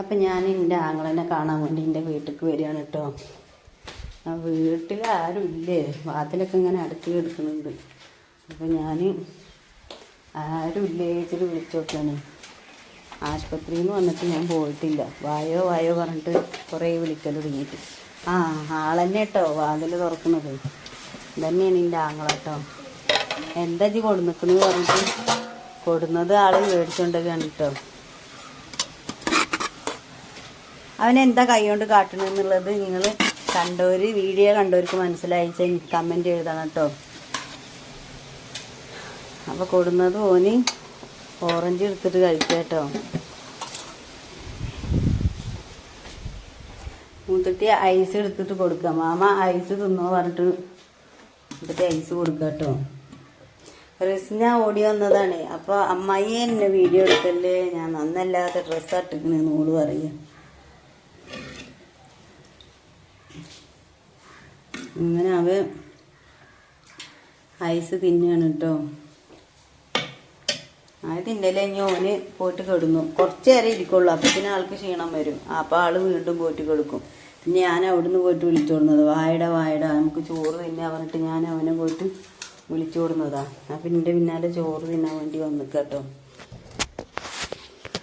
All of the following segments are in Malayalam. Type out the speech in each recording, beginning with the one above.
അപ്പം ഞാൻ എന്റെ ആങ്ങളെന്നെ കാണാൻ വേണ്ടി എന്റെ വീട്ടിലേക്ക് വരികയാണ് കേട്ടോ. ആ വീട്ടിൽ ആരും ഇല്ലേ? വാതിലൊക്കെ ഇങ്ങനെ അടക്കി കിടക്കുന്നുണ്ട് അപ്പം ഞാൻ ആരും ഇല്ലേ ഇച്ചിരി വിളിച്ചു നോക്കുകയാണ് ആശുപത്രിയിൽ നിന്ന് വന്നിട്ട് ഞാൻ പോയിട്ടില്ല. വായോ വായോ പറഞ്ഞിട്ട് കുറേ വിളിക്കൽ തുടങ്ങിയിട്ട്. ആ ആളെന്നെ കേട്ടോ വാതിൽ തുറക്കുന്നത്. തന്നെയാണ് എന്റെ ആങ്ങള കേട്ടോ. എന്താ ജി കൊടുന്നിക്കണെന്ന് പറഞ്ഞിട്ട്? കൊടുന്നത് ആൾ മേടിച്ചോണ്ടൊക്കെയാണ് കേട്ടോ. അവൻ എന്താ കൈകൊണ്ട് കാട്ടണെന്നുള്ളത് നിങ്ങൾ കണ്ടവര് വീഡിയോ കണ്ടവർക്ക് മനസ്സിലായിച്ച കമന്റ് എഴുതണം കേട്ടോ. അപ്പോൾ കൊടുന്നത് ഓന് ഓറഞ്ച് എടുത്തിട്ട് കഴിക്കാം കേട്ടോ. മൂത്തിട്ട് ഐസ് എടുത്തിട്ട് കൊടുക്കാം മാമ ഐസ് തിന്നോ പറഞ്ഞിട്ട് എന്നിട്ട് ഐസ് കൊടുക്കാം കേട്ടോ. റിസ്ന ഓടി വന്നതാണ്. അപ്പോൾ അമ്മായി എന്നെ വീഡിയോ എടുക്കല്ലേ? ഞാൻ നന്നല്ലാത്ത ഡ്രസ്സ് ഇട്ടിക്കണെന്ന് ഓട് അങ്ങനെ അവ ഐസ് തിന്നാണ് കേട്ടോ അത് തിന്നലേ ഇനി ഓന് പോയിട്ട് കെടുന്നു. കുറച്ച് നേരം ഇരിക്കുള്ളൂ. പിന്നെ ആൾക്ക് ക്ഷീണം വരും. അപ്പോൾ ആൾ വീണ്ടും പോയിട്ട് കൊടുക്കും. പിന്നെ ഞാൻ അവിടുന്ന് പോയിട്ട് വിളിച്ചോടുന്നത് വായട വായട. നമുക്ക് ചോറ് തിന്നാൻ പറഞ്ഞിട്ട് ഞാൻ അവനെ പോയിട്ട് വിളിച്ചോടുന്നതാ അപ്പം എന്റെ പിന്നാലെ ചോറ് തിന്നാൻ വേണ്ടി വന്നു കേട്ടോ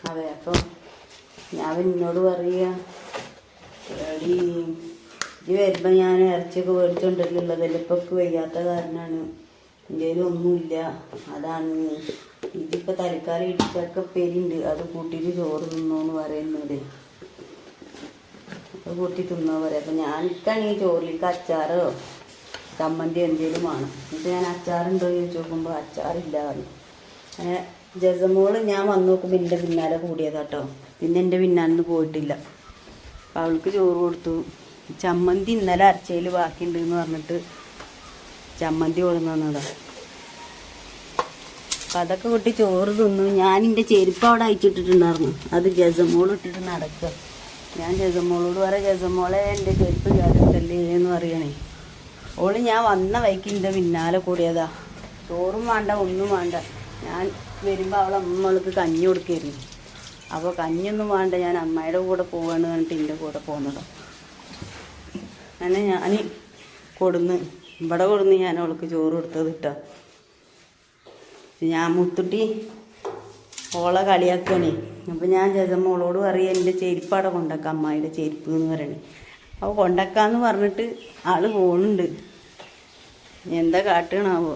അതെ അപ്പം ഞാൻ എന്നോട് പറയുക എടി ഇത് വരുമ്പോൾ ഞാൻ ഇറച്ചിയൊക്കെ മേടിച്ചോണ്ടല്ലുള്ളത് വലിപ്പൊക്കെ വയ്യാത്ത കാരണമാണ് എന്റെ ഒന്നുമില്ല. അതാണ് ഇതിപ്പോൾ തൽക്കാലം ഇടിച്ചൊക്കെ പെരിണ്ട് അത് കൂട്ടിയിട്ട് ചോറ് തിന്നോന്ന് പറയുന്നത്. അത് കൂട്ടി തിന്നോ പറയാം. അപ്പം ഞാനിക്കാണെങ്കിൽ ചോറിലേക്ക് അച്ചാറോ ചമ്മന്തി എന്തെങ്കിലും വേണം. എന്നിട്ട് ഞാൻ അച്ചാറുണ്ടോ ചോദിച്ചു നോക്കുമ്പോൾ അച്ചാറില്ല പറഞ്ഞു. അങ്ങനെ ജസമോൾ ഞാൻ വന്ന് നോക്കുമ്പോൾ എന്റെ പിന്നാലെ കൂടിയതാട്ടോ. പിന്നെ എന്റെ പിന്നാലെ പോയിട്ടില്ല. അവൾക്ക് ചോറ് കൊടുത്തു. ചമ്മന്തി ഇന്നലെ അരച്ചയിൽ ബാക്കിയുണ്ട് എന്ന് പറഞ്ഞിട്ട് ചമ്മന്തി കൊടുന്നു വന്നതാ അപ്പം അതൊക്കെ കൊട്ടി ചോറ് തിന്നു. ഞാൻ എന്റെ ചെരുപ്പ് അവിടെ അയച്ചിട്ടിട്ടുണ്ടായിരുന്നു. അത് ജസമോൾ ഇട്ടിട്ട് നടക്കുക. ഞാൻ ജസമോളോട് പറയാം ജസമോളെ എന്റെ ചെരുപ്പ് കേട്ടിട്ടല്ലേ എന്ന് പറയണേ. ഓൾ ഞാൻ വന്ന വൈക്ക് എന്റെ പിന്നാലെ കൂടിയതാ. ചോറും വേണ്ട ഒന്നും വേണ്ട. ഞാൻ വരുമ്പോൾ അവളെ അമ്മൾക്ക് കഞ്ഞി കൊടുക്കായിരുന്നു. അപ്പോൾ കഞ്ഞിയൊന്നും വേണ്ട ഞാൻ അമ്മയുടെ കൂടെ പോവാണ് പറഞ്ഞിട്ട് എന്റെ കൂടെ പോകുന്നതാണ് അങ്ങനെ ഞാൻ കൊടുന്ന് ഇവിടെ കൊടുന്ന് ഞാൻ അവൾക്ക് ചോറ് കൊടുത്തത് ഇട്ടോ. ഞാൻ മുത്തുട്ടി ഓളെ കളിയാക്കണേ അപ്പം ഞാൻ ജസമ്മ ഓളോട് പറയും എന്റെ ചെരുപ്പ് അവിടെ കൊണ്ടാക്കാം അമ്മായിയുടെ ചെരുപ്പ് എന്ന് പറയണേ. അപ്പോൾ കൊണ്ടാക്കാന്ന് പറഞ്ഞിട്ട് ആൾ പോണുണ്ട്. എന്താ കാട്ടണാവോ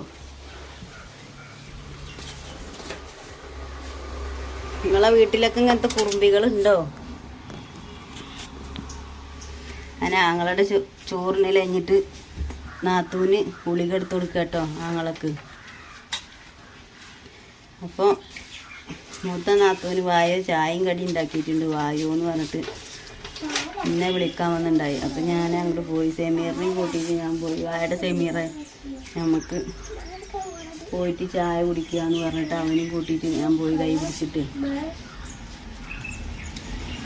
നിങ്ങളെ വീട്ടിലൊക്കെ ഇങ്ങനത്തെ കുറുമ്പികൾ അങ്ങനെ ആങ്ങളുടെ ചോറിന് കഴിഞ്ഞിട്ട് നാത്തൂന് ഗുളിക എടുത്ത് കൊടുക്കുക കേട്ടോ ആങ്ങളക്ക്. അപ്പോൾ മൂത്ത നാത്തൂന് വായോ ചായയും കടി ഉണ്ടാക്കിയിട്ടുണ്ട് വായോ എന്ന് പറഞ്ഞിട്ട് എന്നെ വിളിക്കാൻ വന്നിട്ടുണ്ടായി അപ്പം ഞാൻ അങ്ങോട്ട് പോയി. സെമീറിനെയും കൂട്ടിയിട്ട് ഞാൻ പോയി. വായുടെ സെമീറെ നമുക്ക് പോയിട്ട് ചായ കുടിക്കുക എന്ന് പറഞ്ഞിട്ട് അവനെയും കൂട്ടിയിട്ട് ഞാൻ പോയി കൈ പിടിച്ചിട്ട്.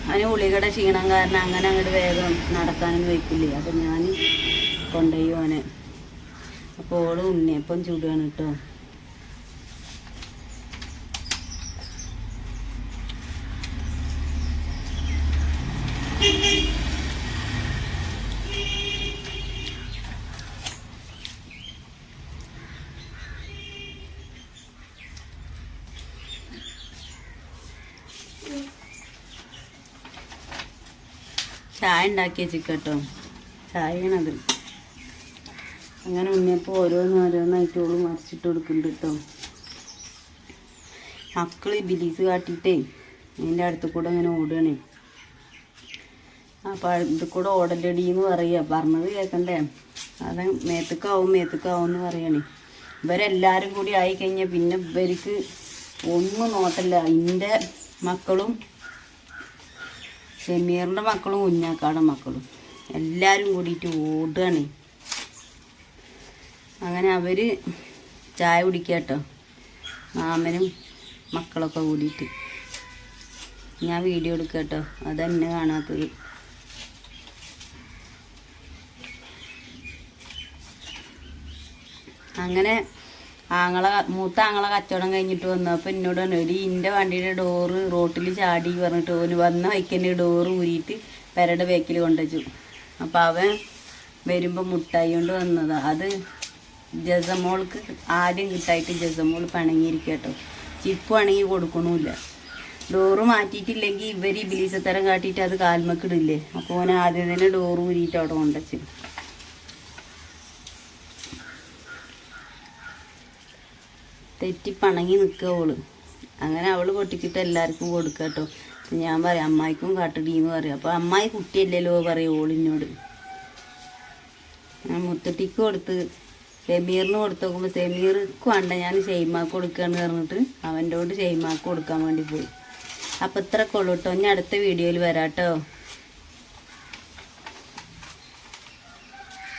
അതിന് ഉള്ളികടെ ക്ഷീണം കാരണം അങ്ങനെ അങ്ങോട്ട് വേഗം നടക്കാനൊന്നും വയ്ക്കില്ലേ. അപ്പം ഞാൻ കൊണ്ടുപോയി ഓനെ. അപ്പോൾ ഓൾ ഉണ്ണിയപ്പം ചൂടുകയാണ് കേട്ടോ ചായ ഉണ്ടാക്കി വെച്ചിട്ടോ ചായയാണത്. അങ്ങനെ ഉണ്ണിയപ്പോൾ ഓരോന്ന് ഓരോന്നായിട്ട് ഓൾ മറിച്ചിട്ട് കൊടുക്കുന്നുണ്ട് കേട്ടോ മക്കൾ ബിലീസ് കാട്ടിയിട്ടേ അതിന്റെ അടുത്ത് കൂടെ അങ്ങനെ ഓടുകയാണേ. അപ്പം ഇത് കൂടെ ഓടലടി എന്ന് പറയുക പറഞ്ഞത് കേൾക്കണ്ടേ അത് മേത്തക്കാവും മേത്തക്കാവും എന്ന് പറയണേ. ഇവരെല്ലാവരും കൂടി ആയിക്കഴിഞ്ഞാൽ പിന്നെ ഇവർക്ക് ഒന്നും നോട്ടല്ല എന്റെ മക്കളും ഷമീറിന്റെ മക്കളും കുഞ്ഞാക്കാടെ മക്കളും എല്ലാവരും കൂടിയിട്ട് ഓടുകയാണ്. അങ്ങനെ അവർ ചായ കുടിക്കുക കേട്ടോ മാമനും മക്കളൊക്കെ കൂടിയിട്ട്. ഞാൻ വീഡിയോ എടുക്കുക കേട്ടോ അതെന്നെ കാണാത്തത്. അങ്ങനെ ആങ്ങളെ മൂത്ത ആങ്ങളെ കച്ചവടം കഴിഞ്ഞിട്ട് വന്നു. അപ്പം എന്നോട് പറഞ്ഞു എടി ഇന്റെ വണ്ടിയുടെ ഡോറ് റോട്ടിൽ ചാടി പറഞ്ഞിട്ട് ഓന് വന്ന വൈക്കന്നെ ഡോറ് ഊരിയിട്ട് പെരയുടെ ബേക്കിൽ കൊണ്ടുവച്ചു. അപ്പം അവൻ വരുമ്പോൾ മുട്ടായി കൊണ്ട് വന്നത്. അത് ജസമോൾക്ക് ആദ്യം കിട്ടായിട്ട് ജസമോൾ പണങ്ങിയിരിക്കട്ടോ കേട്ടോ. ചിപ്പ് ആണെങ്കിൽ കൊടുക്കണമില്ല ഡോറ് മാറ്റിയിട്ടില്ലെങ്കിൽ ഇവർ ഈ ബിലീസത്തരം കാട്ടിയിട്ട് അത് കാൽമക്കിടില്ലേ? അപ്പോൾ ഓൻ ആദ്യം തന്നെ ഡോറ് ഊരിയിട്ട് അവിടെ കൊണ്ടുവച്ചു. തെറ്റി പണങ്ങി നിൽക്കുക ഓൾ അങ്ങനെ അവൾ പൊട്ടിക്കിട്ട് എല്ലാവർക്കും കൊടുക്കുക കേട്ടോ. ഞാൻ പറയാം അമ്മായിക്കും കാട്ടടിയെന്ന് പറയും. അപ്പോൾ അമ്മായി കുട്ടിയല്ലല്ലോ പറയും ഓളിനോട് ഞാൻ മുത്തട്ടിക്ക് കൊടുത്ത് സെമീറിന് കൊടുത്ത് നോക്കുമ്പോൾ സെമീർക്ക് വേണ്ട ഞാൻ ഷെയ്മാക്ക് കൊടുക്കുകയെന്ന് പറഞ്ഞിട്ട് അവന്റെ കൊണ്ട് ഷെയ്മാക്ക് കൊടുക്കാൻ വേണ്ടി പോയി. അപ്പം ഇത്രക്കുള്ളൂ കൊള്ളു കേട്ടോ. ഞാൻ അടുത്ത വീഡിയോയിൽ വരാം കേട്ടോ.